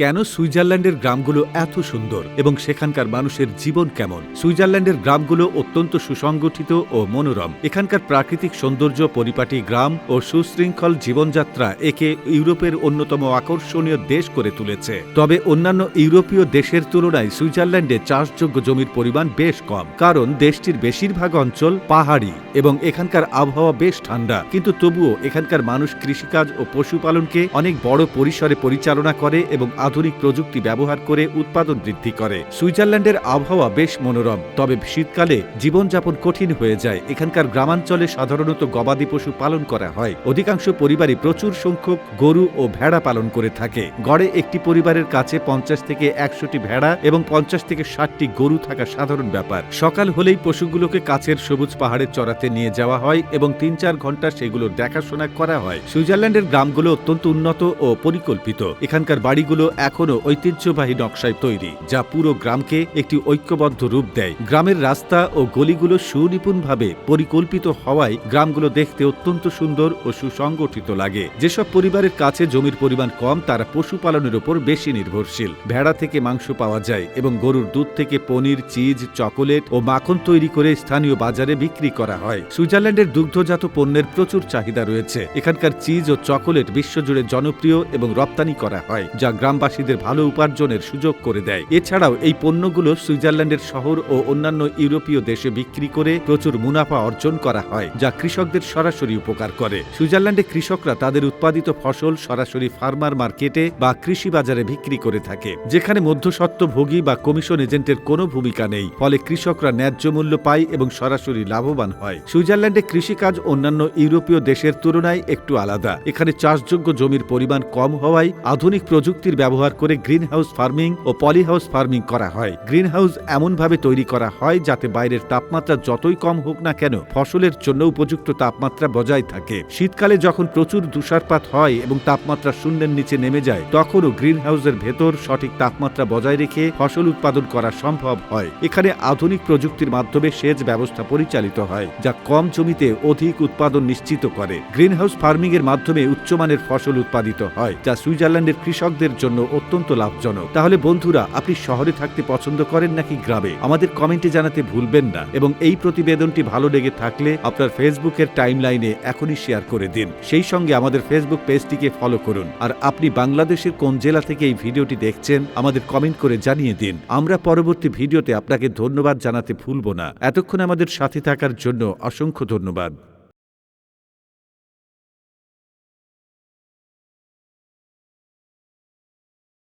কেন সুইজারল্যান্ডের গ্রামগুলো এত সুন্দর এবং সেখানকার মানুষের জীবন কেমন? সুইজারল্যান্ডের গ্রামগুলো অত্যন্ত সুসংগঠিত ও মনোরম। এখানকার প্রাকৃতিক সৌন্দর্য, পরিপাটি গ্রাম ও সুশৃঙ্খল জীবনযাত্রা একে ইউরোপের অন্যতম আকর্ষণীয় দেশ করে তুলেছে। তবে অন্যান্য ইউরোপীয় দেশের তুলনায় সুইজারল্যান্ডে চাষযোগ্য জমির পরিমাণ বেশ কম, কারণ দেশটির বেশিরভাগ অঞ্চল পাহাড়ি এবং এখানকার আবহাওয়া বেশ ঠান্ডা। কিন্তু তবুও এখানকার মানুষ কৃষিকাজ ও পশুপালনকে অনেক বড় পরিসরে পরিচালনা করে এবং আধুনিক প্রযুক্তি ব্যবহার করে উৎপাদন বৃদ্ধি করে। সুইজারল্যান্ডের আবহাওয়া বেশ মনোরম, তবে শীতকালে জীবনযাপন কঠিন হয়ে যায়। এখানকার গ্রামাঞ্চলে সাধারণত গবাদি পশু পালন করা হয়। অধিকাংশ পরিবারই প্রচুর সংখ্যক গরু ও ভেড়া পালন করে থাকে। গড়ে একটি পরিবারের কাছে পঞ্চাশ থেকে একশোটি ভেড়া এবং পঞ্চাশ থেকে ষাটটি গরু থাকা সাধারণ ব্যাপার। সকাল হলেই পশুগুলোকে কাছের সবুজ পাহাড়ে চড়াতে নিয়ে যাওয়া হয় এবং তিন চার ঘণ্টা সেগুলোর দেখাশোনা করা হয়। সুইজারল্যান্ডের গ্রামগুলো অত্যন্ত উন্নত ও পরিকল্পিত। এখানকার বাড়িগুলো এখনও ঐতিহ্যবাহী নকশায় তৈরি, যা পুরো গ্রামকে একটি ঐক্যবদ্ধ রূপ দেয়। গ্রামের রাস্তা ও গলিগুলো সুনিপুণভাবে পরিকল্পিত হওয়ায় গ্রামগুলো দেখতে অত্যন্ত সুন্দর ও সুসংগঠিত লাগে। যেসব পরিবারের কাছে জমির পরিমাণ কম, তারা পশুপালনের উপর বেশি নির্ভরশীল। ভেড়া থেকে মাংস পাওয়া যায় এবং গরুর দুধ থেকে পনির, চিজ, চকোলেট ও মাখন তৈরি করে স্থানীয় বাজারে বিক্রি করা হয়। সুইজারল্যান্ডের দুগ্ধজাত পণ্যের প্রচুর চাহিদা রয়েছে। এখানকার চিজ ও চকোলেট বিশ্বজুড়ে জনপ্রিয় এবং রপ্তানি করা হয়, যা গ্রামবাসীদের ভালো উপার্জনের সুযোগ করে দেয়। এছাড়াও এই পণ্যগুলো সুইজারল্যান্ডের শহর ও অন্যান্য ইউরোপীয় দেশে বিক্রি করে প্রচুর মুনাফা অর্জন করা হয়, যা কৃষকদের সরাসরি উপকার করে। সুইজারল্যান্ডে কৃষকরা তাদের উৎপাদিত ফসল সরাসরি ফার্মার মার্কেটে বা কৃষি বাজারে বিক্রি করে থাকে, যেখানে মধ্যস্বত্বভোগী বা কমিশন এজেন্টের কোনো ভূমিকা নেই, ফলে কৃষকরা ন্যায্য মূল্য পায় এবং সরাসরি লাভবান হয়। সুইজারল্যান্ডে কৃষিকাজ অন্যান্য ইউরোপীয় দেশের তুলনায় একটু আলাদা। এখানে চাষযোগ্য জমির পরিমাণ কম হওয়ায় আধুনিক প্রযুক্তির ব্যবহার করে গ্রিন হাউস ফার্মিং ও পলিহাউস ফার্মিং করা হয়। গ্রিন হাউস এমনভাবে তৈরি করা হয় যাতে বাইরের তাপমাত্রা যতই কম হোক না কেন, ফসলের জন্য উপযুক্ত তাপমাত্রা বজায় থাকে। শীতকালে যখন প্রচুর তুষারপাত হয় এবং তাপমাত্রা শূন্যের নিচে নেমে যায়, তখনও গ্রিন হাউসের ভেতর সঠিক তাপমাত্রা বজায় রেখে ফসল উৎপাদন করা সম্ভব হয়। এখানে আধুনিক প্রযুক্তির মাধ্যমে সেচ ব্যবস্থা পরিচালিত হয়, যা কম জমিতে অধিক উৎপাদন নিশ্চিত করে। গ্রিন হাউস ফার্মিং এর মাধ্যমে উচ্চমানের ফসল উৎপাদিত হয়, যা সুইজারল্যান্ডের কৃষকদের জন্য অত্যন্ত লাভজনক। তাহলে বন্ধুরা, আপনি শহরে থাকতে পছন্দ করেন নাকি গ্রামে? আমাদের কমেন্টে জানাতে ভুলবেন না এবং এই প্রতিবেদনটি ভালো লেগে থাকলে আপনার ফেসবুকের টাইম লাইনে এখনই শেয়ার করে দিন। সেই সঙ্গে আমাদের ফেসবুক পেজটিকে ফলো করুন। আর আপনি বাংলাদেশের কোন জেলা থেকে এই ভিডিওটি দেখছেন, আমাদের কমেন্ট করে জানিয়ে দিন। আমরা পরবর্তী ভিডিওতে আপনাকে ধন্যবাদ জানাতে ভুলব না। এতক্ষণ আমাদের সাথে থাকার জন্য অসংখ্য ধন্যবাদ।